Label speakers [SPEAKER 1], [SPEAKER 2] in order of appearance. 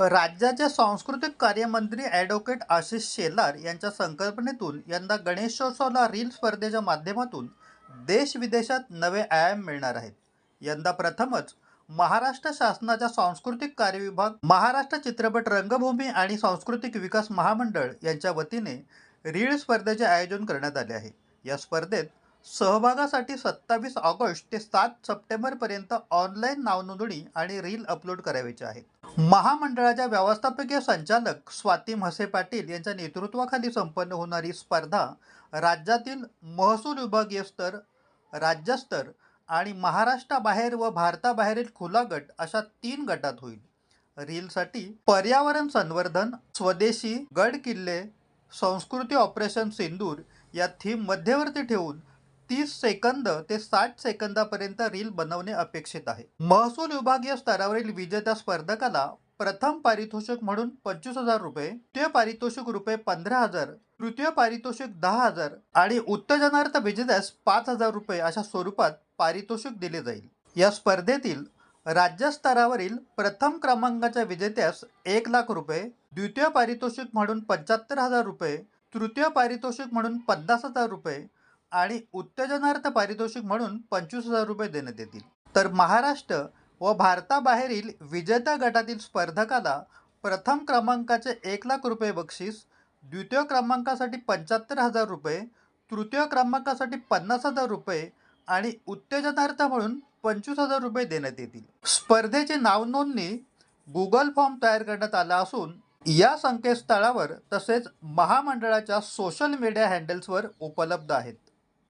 [SPEAKER 1] राज्याचे सांस्कृतिक कार्यमंत्री ॲडव्होकेट आशिष शेलार यांच्या संकल्पनेतून यंदा गणेशोत्सवला रील स्पर्धेच्या माध्यमातून देश विदेशात नवे आयाम मिळणार आहेत. यंदा प्रथमच महाराष्ट्र शासनाच्या सांस्कृतिक कार्य विभाग महाराष्ट्र चित्रपट रंगभूमी आणि सांस्कृतिक विकास महामंडळ यांच्या वतीने रीळ स्पर्धेचे आयोजन करण्यात आले आहे. या स्पर्धेत सहभागासाठी सत्तावीस ऑगस्ट ते सात सप्टेंबरपर्यंत ऑनलाईन नावनोंदणी आणि रील अपलोड करायचे आहेत. महामंडळाच्या व्यवस्थापकीय संचालक स्वाती म्हसे पाटील यांच्या नेतृत्वाखाली संपन्न होणारी स्पर्धा राज्यातील महसूल विभागीय स्तर राज्यस्तर आणि महाराष्ट्राबाहेर व भारताबाहेरील खुला गट अशा तीन गटात होईल. रीलसाठी पर्यावरण संवर्धन स्वदेशी गड किल्ले संस्कृती ऑपरेशन सिंदूर या थीम मध्यवर्ती ठेवून तीस सेकंद ते साठ सेकंदापर्यंत रील बनवणे अपेक्षित आहे. महसूल विभागीय स्तरावरील विजेत्या स्पर्धकाला प्रथम पारितोषिक म्हणून पंचवीस हजार रुपये द्वितीय पारितोषिक रुपये पंधरा हजार तृतीय पारितोषिक दहा हजार आणि उत्तेजनार्थ विजेत्यास पाच हजार रुपये अशा स्वरूपात पारितोषिक दिले जाईल. या स्पर्धेतील राज्यस्तरावरील प्रथम क्रमांकाच्या विजेत्यास एक लाख रुपये द्वितीय पारितोषिक म्हणून पंच्याहत्तर हजार रुपये तृतीय पारितोषिक म्हणून पन्नास हजार रुपये आणि उत्तेजनार्थ पारितोषिक म्हणून पंचवीस हजार रुपये देण्यात येतील. तर महाराष्ट्र व भारताबाहेरील विजेत्या गटातील स्पर्धकाला प्रथम क्रमांकाचे एक लाख रुपये बक्षीस द्वितीय क्रमांकासाठी पंच्याहत्तर हजार रुपये तृतीय क्रमांकासाठी पन्नास हजार रुपये आणि उत्तेजनार्थ म्हणून पंचवीस हजार रुपये देण्यात येतील. स्पर्धेची नावनोंदणी गुगल फॉर्म तयार करण्यात आला असून या संकेतस्थळावर तसेच महामंडळाच्या सोशल मीडिया हँडल्सवर उपलब्ध आहेत.